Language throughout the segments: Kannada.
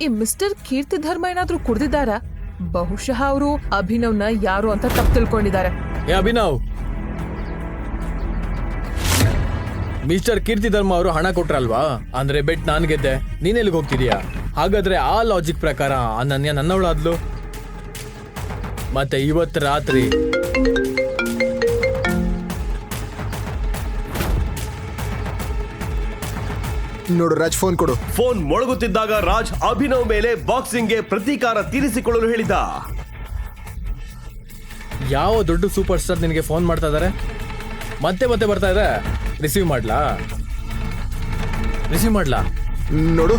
ಈ ಮಿಸ್ಟರ್ ಕೀರ್ತಿ ಧರ್ಮ ಏನಾದ್ರೂ ಕುಡ್ದಿದ್ದಾರ? ಬಹುಶಃ ಅವರು ಅಭಿನವ್ನ ಯಾರು ಅಂತ ತಪ್ಪು ತಿಳ್ಕೊಂಡಿದ್ದಾರೆ. ಏ, ಅಭಿನವ್! ಮಿಸ್ಟರ್ ಕೀರ್ತಿ ಧರ್ಮ ಅವರು ಹಣ ಕೊಟ್ರಲ್ವಾ? ಅಂದ್ರೆ ಬೆಟ್ ನಾನ್ ಗೆದ್ದೆ. ನೀನ್ ಎಲ್ಲಿಗೆ ಹೋಗ್ತಿದೀಯಾ? ಹಾಗಾದ್ರೆ ಆ ಲಾಜಿಕ್ ಪ್ರಕಾರ ಅನನ್ಯ ನನ್ನವಳಾದ್ಲು? ಮತ್ತೆ ಇವತ್ತು ರಾತ್ರಿ ನೋಡು ರಾಜ್ ಫೋನ್ ಕೊಡು. ಫೋನ್ ಮೊಳಗುತ್ತಿದ್ದಾಗ ರಾಜ್ ಅಭಿನವ್ ಮೇಲೆ ಬಾಕ್ಸಿಂಗ್ಗೆ ಪ್ರತೀಕಾರ ತೀರಿಸಿಕೊಳ್ಳಲು ಹೇಳಿದ. ಯಾವ ದೊಡ್ಡ ಸೂಪರ್ ಸ್ಟಾರ್ ನಿನಗೆ ಫೋನ್ ಮಾಡ್ತಾ ಇದಾರೆ? ಮತ್ತೆ ಮತ್ತೆ ಬರ್ತಾ ಇದೆ. ರಿಸೀವ್ ಮಾಡ್ಲಾ? ರಿಸೀವ್ ಮಾಡ್ಲಾ? ನೋಡು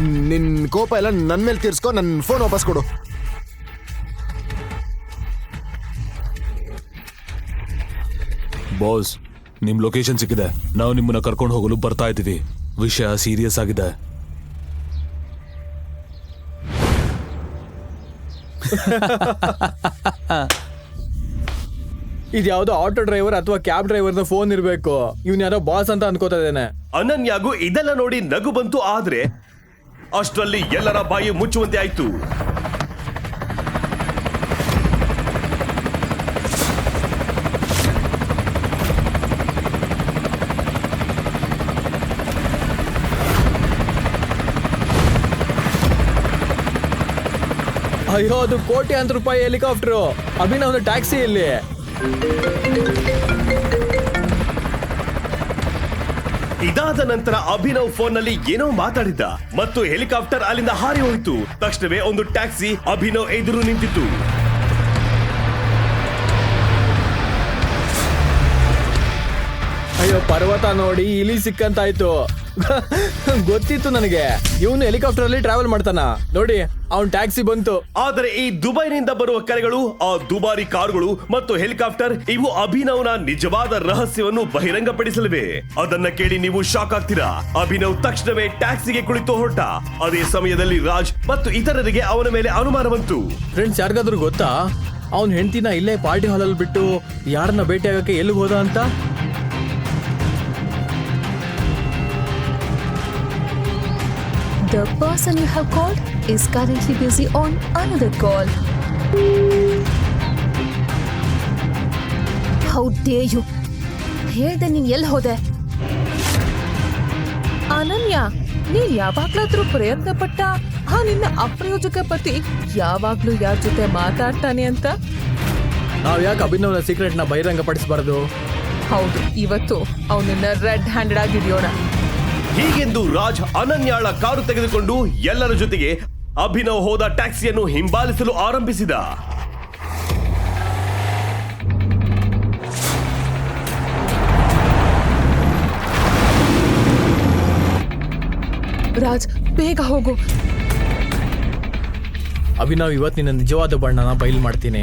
ನಿನ್ ಕೋಪ ಎಲ್ಲ ನನ್ ಮೇಲೆ ತೀರ್ಸ್ಕೊ ನನ್ನ ಫೋನ್ ವಾಪಸ್ ಕೊಡು. ಬಾಸ್ ನಿಮ್ ಲೊಕೇಶನ್ ಸಿಕ್ಕಿದೆ. ನಾವು ನಿಮ್ಮನ್ನ ಕರ್ಕೊಂಡು ಹೋಗಲು ಬರ್ತಾ ಇದ್ದೀವಿ. ವಿಷಯ ಸೀರಿಯಸ್ ಆಗಿದೆ. ಇದು ಯಾವ್ದೋ ಆಟೋ ಡ್ರೈವರ್ ಅಥವಾ ಕ್ಯಾಬ್ ಡ್ರೈವರ್ನ ಫೋನ್ ಇರಬೇಕು. ಇವ್ನ ಯಾರೋ ಬಾಸ್ ಅಂತ ಅನ್ಕೋತಾ ಇದ್ದೇನೆ. ಅನನ್ಯಾಗೂ ಇದೆಲ್ಲ ನೋಡಿ ನಗು ಬಂತು ಆದ್ರೆ ಅಷ್ಟರಲ್ಲಿ ಎಲ್ಲರ ಬಾಯಿ ಮುಚ್ಚುವಂತೆ ಆಯ್ತು. ಅಯ್ಯೋ, ಅದು ಕೋಟ್ಯಾಂತರ ರೂಪಾಯಿ ಹೆಲಿಕಾಪ್ಟರ್. ಅಭಿನವ್ನ ಟ್ಯಾಕ್ಸಿ ಇಲ್ಲಿ. ಇದಾದ ನಂತರ ಅಭಿನವ್ ಫೋನ್ನಲ್ಲಿ ಏನೋ ಮಾತಾಡಿದ್ದ ಮತ್ತು ಹೆಲಿಕಾಪ್ಟರ್ ಅಲ್ಲಿಂದ ಹಾರಿ ಹೋಯಿತು. ತಕ್ಷಣವೇ ಒಂದು ಟ್ಯಾಕ್ಸಿ ಅಭಿನವ್ ಎದುರು ನಿಂತಿತ್ತು. ಅಯ್ಯೋ ಪರ್ವತ ನೋಡಿ ಇಲಿ ಸಿಕ್ಕಂತಾಯ್ತು. ಗೊತ್ತಿತ್ತು ನನಗೆ. ಇವನು ಹೆಲಿಕಾಪ್ಟರ್ ಅಲ್ಲಿ ಟ್ರಾವೆಲ್ ಮಾಡ್ತಾನ. ನೋಡಿ ಅವ್ನ್ ಟ್ಯಾಕ್ಸಿ ಬಂತು. ಆದರೆ ಈ ದುಬೈನಿಂದ ಬರುವ ಕರೆಗಳು ಆ ದುಬಾರಿ ಕಾರುಗಳು ಮತ್ತು ಹೆಲಿಕಾಪ್ಟರ್ ಇವು ಅಭಿನವ್ನ ನಿಜವಾದ ರಹಸ್ಯವನ್ನು ಬಹಿರಂಗಪಡಿಸಲಿವೆ. ಅದನ್ನ ಕೇಳಿ ನೀವು ಶಾಕ್ ಆಗ್ತೀರಾ? ಅಭಿನವ್ ತಕ್ಷಣವೇ ಟ್ಯಾಕ್ಸಿಗೆ ಕುಳಿತು ಹೊರಟ. ಅದೇ ಸಮಯದಲ್ಲಿ ರಾಜ್ ಮತ್ತು ಇತರರಿಗೆ ಅವನ ಮೇಲೆ ಅನುಮಾನ ಬಂತು. ಫ್ರೆಂಡ್ಸ್ ಯಾರಿಗಾದ್ರೂ ಗೊತ್ತಾ? ಅವನ್ ಹೆಂಡತಿನ ಇಲ್ಲೇ ಪಾರ್ಟಿ ಹಾಲ್ ಅಲ್ಲಿ ಬಿಟ್ಟು ಯಾರನ್ನ ಭೇಟಿ ಆಗಕ್ಕೆ ಎಲ್ಲಿಗೆ ಹೋದ ಅಂತ? The person you have called is currently busy on another call. How dare you? ಹೇಳ್ದೆ ನೀನ್ ಎಲ್ಲಿ ಹೋದೆ? ಅನನ್ಯ ನೀನ್ ಯಾವಾಗ್ಲಾದ್ರೂ ಪ್ರಯತ್ನ ಪಟ್ಟ ಆ ನಿನ್ನ ಅಪ್ರಯೋಜಕ ಪತಿ ಯಾವಾಗ್ಲೂ ಯಾರ ಜೊತೆ ಮಾತಾಡ್ತಾನೆ ಅಂತ? ನಾವ್ ಯಾಕೆ ಅಭಿನವ್ನ ಸೀಕ್ರೆಟ್ನ ಬಹಿರಂಗ ಪಡಿಸಬಾರದು ಹೌದು ಇವತ್ತು ಅವನನ್ನ ರೆಡ್ ಹ್ಯಾಂಡೆಡ್ ಆಗಿ ಹಿಡಿಯೋಣ. ಹೀಗೆಂದು ರಾಜ್ ಅನನ್ಯಾಳ ಕಾರು ತೆಗೆದುಕೊಂಡು ಎಲ್ಲರ ಜೊತೆಗೆ ಅಭಿನವ್ ಹೋದ ಟ್ಯಾಕ್ಸಿಯನ್ನು ಹಿಂಬಾಲಿಸಲು ಆರಂಭಿಸಿದ. ರಾಜ್ ಬೇಗ ಹೋಗು. ಅಭಿನವ್ ಇವತ್ತಿನ ನಿನ್ನ ನಿಜವಾದ ಬಣ್ಣನ ಬಯಲು ಮಾಡ್ತೀನಿ.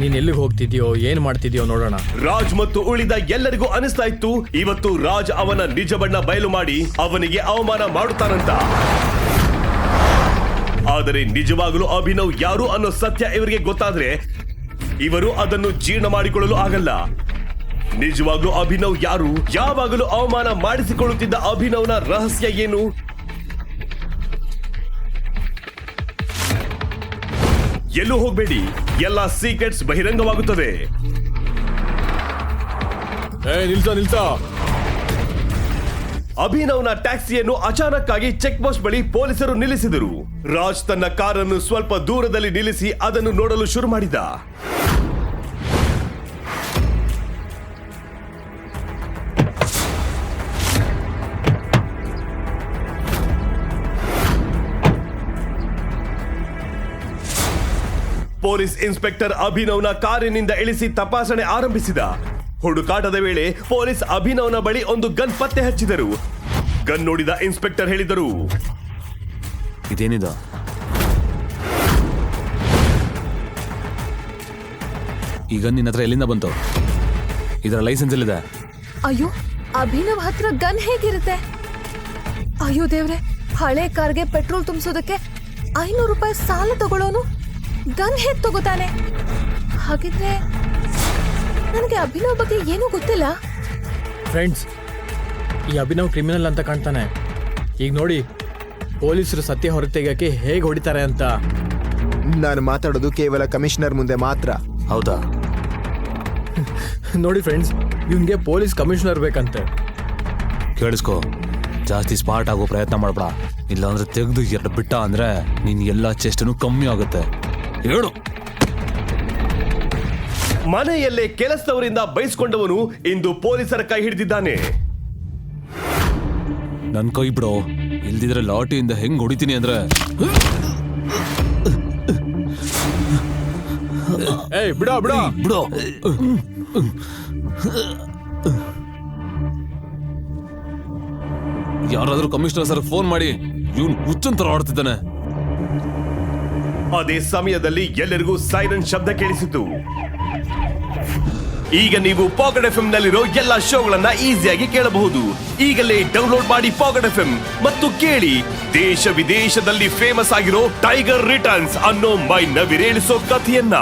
ನೀನ್ ಎಲ್ಲಿಗೆ ಹೋಗ್ತಿದ್ಯೋ, ಏನ್ ಮಾಡ್ತಿದ್ಯೋ ನೋಡೋಣ. ರಾಜ್ ಮತ್ತು ಉಳಿದ ಎಲ್ಲರಿಗೂ ಅನಿಸ್ತಾ ಇತ್ತು, ಇವತ್ತು ರಾಜ್ ಅವನ ನಿಜ ಬಣ್ಣ ಬಯಲು ಮಾಡಿ ಅವನಿಗೆ ಅವಮಾನ ಮಾಡುತ್ತಾನಂತ. ಆದರೆ ನಿಜವಾಗಲೂ ಅಭಿನವ್ ಯಾರು ಅನ್ನೋ ಸತ್ಯ ಇವರಿಗೆ ಗೊತ್ತಾದ್ರೆ ಇವರು ಅದನ್ನು ಜೀರ್ಣ ಮಾಡಿಕೊಳ್ಳಲು ಆಗಲ್ಲ. ನಿಜವಾಗ್ಲೂ ಅಭಿನವ್ ಯಾರು? ಯಾವಾಗಲೂ ಅವಮಾನ ಮಾಡಿಸಿಕೊಳ್ಳುತ್ತಿದ್ದ ಅಭಿನವ್ನ ರಹಸ್ಯ ಏನು? ಎಲ್ಲೂ ಹೋಗಬೇಡಿ. ಎಲ್ಲ ಸೀಕ್ರೆಟ್ಸ್ ಬಹಿರಂಗವಾಗುತ್ತದೆ ಏ ನಿಲ್ಸೋ ನಿಲ್ಸೋ. ಅಭಿನವ್ನ ಟ್ಯಾಕ್ಸಿಯನ್ನು ಅಚಾನಕ್ ಆಗಿ ಚೆಕ್ ಪೋಸ್ಟ್ ಬಳಿ ಪೊಲೀಸರು ನಿಲ್ಲಿಸಿದರು. ರಾಜ್ ತನ್ನ ಕಾರನ್ನು ಸ್ವಲ್ಪ ದೂರದಲ್ಲಿ ನಿಲ್ಲಿಸಿ ಅದನ್ನು ನೋಡಲು ಶುರು ಮಾಡಿದ. ಪೊಲೀಸ್ ಇನ್ಸ್ಪೆಕ್ಟರ್ ಅಭಿನವ್ನ ಕಾರಿನಿಂದ ಇಳಿಸಿ ತಪಾಸಣೆ ಆರಂಭಿಸಿದ. ಹುಡುಕಾಟದ ವೇಳೆ ಪೊಲೀಸ್ ಅಭಿನವ್ನ ಬಳಿ ಒಂದು ಗನ್ ಪತ್ತೆ ಹಚ್ಚಿದರು. ಗನ್ ನೋಡಿದ ಇನ್ಸ್ಪೆಕ್ಟರ್ ಹೇಳಿದರು. ಇದೇನಿದ? ಗನ್ ನಿನ್ನ ಹತ್ರ ಎಲ್ಲಿಂದ ಬಂತು? ಇದರ ಲೈಸೆನ್ಸ್ ಎಲ್ಲಿದೆ? ಅಯ್ಯೋ ಅಭಿನವ್ ಹತ್ರ ಗನ್ ಹೇಗಿರುತ್ತೆ? ಅಯ್ಯೋ ದೇವ್ರೆ ಹಳೆ ಕಾರ್ಗೆ ಪೆಟ್ರೋಲ್ ತುಂಬಿಸೋದಕ್ಕೆ ಐನೂರು ರೂಪಾಯಿ ಸಾಲ ತಗೊಳ್ಳೋನು? ಗನ್ ಹೇಗ್ ತಗೋತಾನೆ ಹಾಗಿದ್ರೆ ನನಗೆ ಅಭಿನವ್ ಬಗ್ಗೆ ಏನೂ ಗೊತ್ತಿಲ್ಲ. ಫ್ರೆಂಡ್ಸ್ ಈ ಅಭಿನವ್ ಕ್ರಿಮಿನಲ್ ಅಂತ ಕಾಣ್ತಾನೆ. ಈಗ ನೋಡಿ ಪೊಲೀಸರು ಸತ್ಯ ಹೊರತೆಗಕ್ಕೆ ಹೇಗೆ ಹೊಡಿತಾರೆ ಅಂತ. ನಾನು ಮಾತಾಡೋದು ಕೇವಲ ಕಮಿಷನರ್ ಮುಂದೆ ಮಾತ್ರ. ಹೌದಾ? ನೋಡಿ ಫ್ರೆಂಡ್ಸ್ ಇವನ್ಗೆ ಪೊಲೀಸ್ ಕಮಿಷನರ್ ಬೇಕಂತೆ. ಕೇಳಿಸ್ಕೋ ಜಾಸ್ತಿ ಸ್ಮಾರ್ಟ್ ಆಗೋ ಪ್ರಯತ್ನ ಮಾಡ್ಬೇಡ. ಇಲ್ಲಾಂದ್ರೆ ತೆಗೆದು ಎರಡು ಬಿಟ್ಟ ಅಂದ್ರೆ ನಿನ್ನ ಎಲ್ಲಾ ಚೇಷ್ಟನೂ ಕಮ್ಮಿ ಆಗುತ್ತೆ. ಹೇಳು. ಮನೆಯಲ್ಲೇ ಕೆಲಸದವರಿಂದ ಬಯಸ್ಕೊಂಡವನು ಇಂದು ಪೊಲೀಸರ ಕೈ ಹಿಡಿದಿದ್ದಾನೆ. ನನ್ ಕೈ ಬಿಡೋ ಇಲ್ದಿದ್ರೆ ಲಾಟಿಯಿಂದ ಹೆಂಗ್ ಹೊಡಿತೀನಿ ಅಂದ್ರೆ? ಏಯ್ ಬಿಡ ಬಿಡ. ಬಿಡೋ. ಯಾರಾದ್ರೂ ಕಮಿಷನರ್ ಸರ್ ಫೋನ್ ಮಾಡಿ ಇವ್ನು ಹುಚ್ಚಂತರ ಆಡ್ತಿದ್ದಾನೆ. ಅದೇ ಸಮಯದಲ್ಲಿ ಎಲ್ಲರಿಗೂ ಸೈರನ್ ಶಬ್ದ ಕೇಳಿಸಿತು. ಈಗ ನೀವು ಪಾಕೆಟ್ ಎಫ್ ನಲ್ಲಿರೋ ಎಲ್ಲಾ ಶೋಗಳನ್ನ ಈಸಿಯಾಗಿ ಕೇಳಬಹುದು. ಈಗಲೇ ಡೌನ್ಲೋಡ್ ಮಾಡಿ ಪಾಕೆಟ್ ಎಫ್ ಮತ್ತು ಕೇಳಿ. ದೇಶ ವಿದೇಶದಲ್ಲಿ ಫೇಮಸ್ ಆಗಿರೋ ಟೈಗರ್ ರಿಟರ್ನ್ಸ್ ಅನ್ನೋ ಮೈ ನವಿರೇಳಿಸೋ ಕಥೆಯನ್ನ.